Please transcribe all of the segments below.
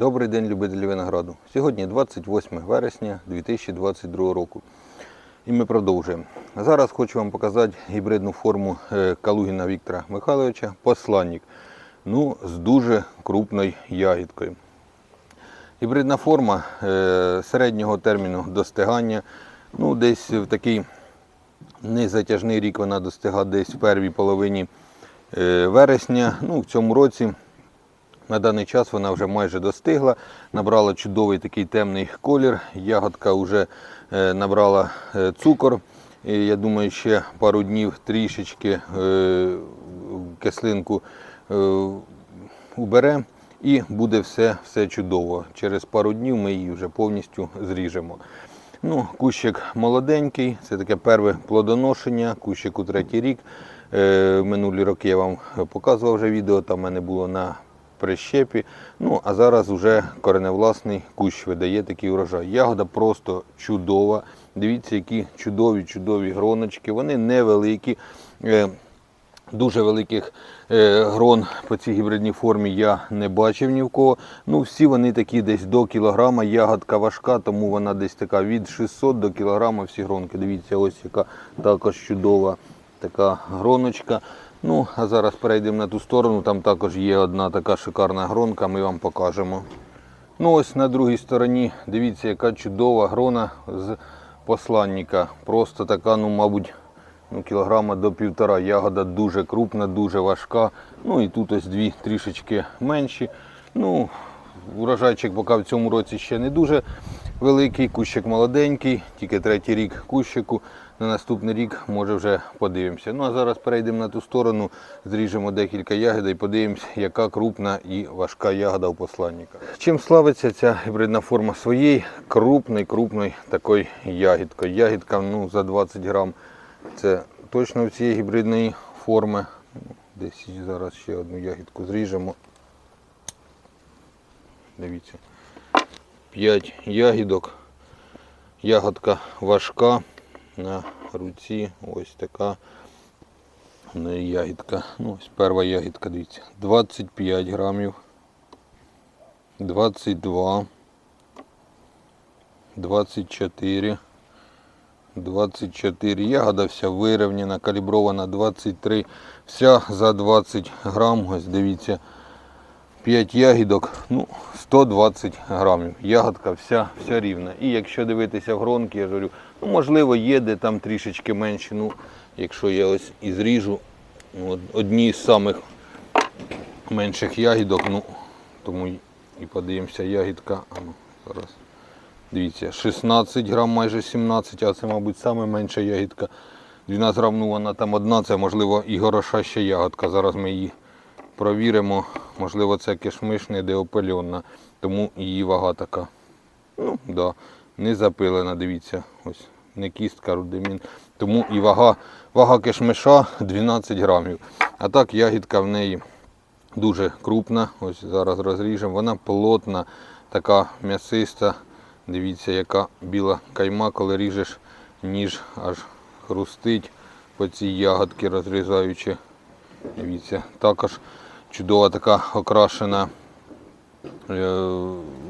Добрий день, любителі винограду. Сьогодні 28 вересня 2022 року. І ми продовжуємо. Зараз хочу вам показати гібридну форму е, Калугіна Віктора Михайловича посланник. Ну, з дуже крупною ягідкою. Гібридна форма е, середнього терміну достигання. Ну, десь в такий незатяжний рік вона достигає десь в першій половині е, вересня. Ну, в цьому році на даний час вона вже майже достигла, набрала чудовий такий темний колір. Ягодка вже е, набрала е, цукор. І я думаю, ще пару днів трішечки е, кислинку убере і буде все, все чудово. Через пару днів ми її вже повністю зріжемо. Ну, Кущик молоденький, це таке перше плодоношення, кущик у третій рік. Минулі роки я вам показував вже відео, там в мене було на прищепі. Ну, а зараз вже кореневласний кущ видає такий урожай. Ягода просто чудова. Дивіться, які чудові, чудові гроночки. Вони невеликі. Е, Дуже великих е, грон по цій гібридній формі я не бачив ні в кого. Ну, всі вони такі десь до кілограма. Ягодка важка, тому вона десь така від 600 до кілограма всі гронки. Дивіться, ось яка також чудова така гроночка. Ну, а зараз перейдемо на ту сторону. Там також є одна така шикарна гронка, ми вам покажемо. Ну, ось на другій стороні, дивіться, яка чудова грона з посланника. Просто така, ну, мабуть, ну, кілограма до півтора. Ягода дуже крупна, дуже важка. Ну і тут ось дві трішечки менші. Ну, урожайчик поки в цьому році ще не дуже великий, кущик молоденький, тільки третій рік кущику. На наступний рік може вже подивимося. Ну а зараз перейдемо на ту сторону, зріжемо декілька ягід і подивимося, яка крупна і важка ягода у посланника. Чим славиться ця гібридна форма своєї крупної, крупної такої ягідкою. Ягідка ну, за 20 грам. Це точно в цієї гібридної форми. Десь зараз ще одну ягідку зріжемо. Дивіться. 5 ягідок. Ягодка важка на руці. Ось така в неї ягідка. Ну, ось перша ягідка, дивіться. 25 грамів. 22. 24. 24. Ягода вся вирівняна, калібрована 23. Вся за 20 грам. Ось дивіться. 5 ягідок, ну, 120 грамів. Ягодка вся, вся рівна. І якщо дивитися в гронки, я говорю, ну, можливо, є де там трішечки менше. Ну, якщо я ось і зріжу ну, одні з самих менших ягідок, ну, тому і- подивимося, ягідка. А ну, зараз. Дивіться, 16 грам, майже 17, а це, мабуть, саме менша ягідка. 12 грам, ну вона там одна, це можливо і гороша ще ягодка. Зараз ми її провіримо. Можливо, це кишмиш не деопельонна, тому її вага така. Ну, да, не запилена, дивіться. Ось не кістка, рудимін. Тому і вага, вага кишмиша 12 грамів. А так ягідка в неї дуже крупна. Ось зараз розріжемо. Вона плотна, така м'ясиста. Дивіться, яка біла кайма, коли ріжеш, ніж аж хрустить по цій ягодці, розрізаючи. Дивіться, також чудова така окрашена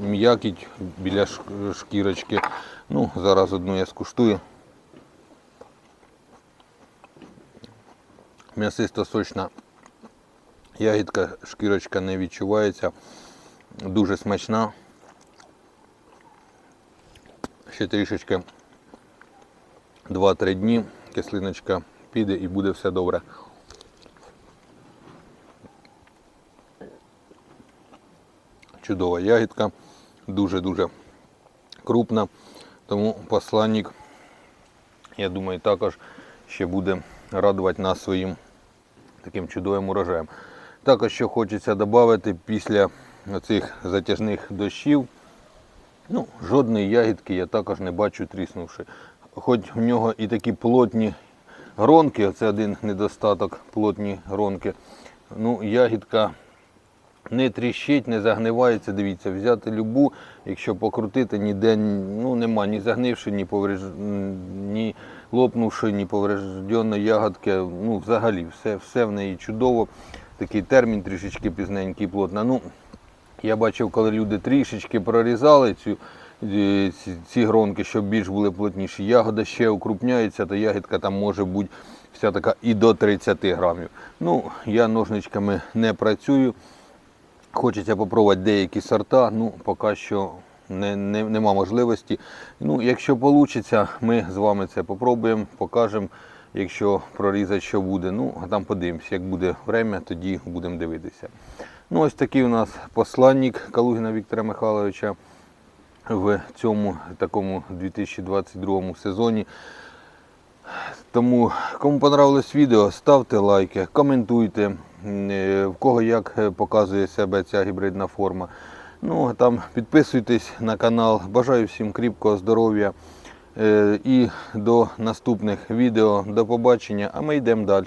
м'якіть біля шкірочки. Ну, зараз одну я скуштую. М'ясиста сочна ягідка, шкірочка не відчувається. Дуже смачна. Ще трішечки 2-3 дні кислиночка піде і буде все добре. Чудова ягідка, дуже-дуже крупна. Тому посланник, я думаю, також ще буде радувати нас своїм таким чудовим урожаєм. Також що хочеться додати після цих затяжних дощів. Ну, жодної ягідки я також не бачу тріснувши. Хоч в нього і такі плотні гронки, це один недостаток плотні гронки. Ну, ягідка не тріщить, не загнивається. Дивіться, взяти любу, якщо покрутити, ніде ну, нема ні загнивши, ні повреж... ні лопнувши, ні поврежденої ягодки. Ну, взагалі, все, все в неї чудово. Такий термін трішечки пізненький, плотна. Ну, Я бачив, коли люди трішечки прорізали цю, е, ці, ці гронки, щоб більш були плотніші. Ягода ще укрупняється, то ягідка там може бути вся така і до 30 грамів. Ну, я ножничками не працюю. Хочеться попробувати деякі сорта, ну поки що не, не, нема можливості. Ну, якщо вийде, ми з вами це попробуємо, покажемо. Якщо прорізати, що буде, ну а там подивимося. Як буде время, тоді будемо дивитися. Ну, ось такий у нас посланник Калугіна Віктора Михайловича в цьому такому 2022 сезоні. Тому, кому понравилось відео, ставте лайки, коментуйте, в кого як е, показує себе ця гібридна форма. Ну, там підписуйтесь на канал. Бажаю всім кріпкого здоров'я е, і до наступних відео. До побачення, а ми йдемо далі.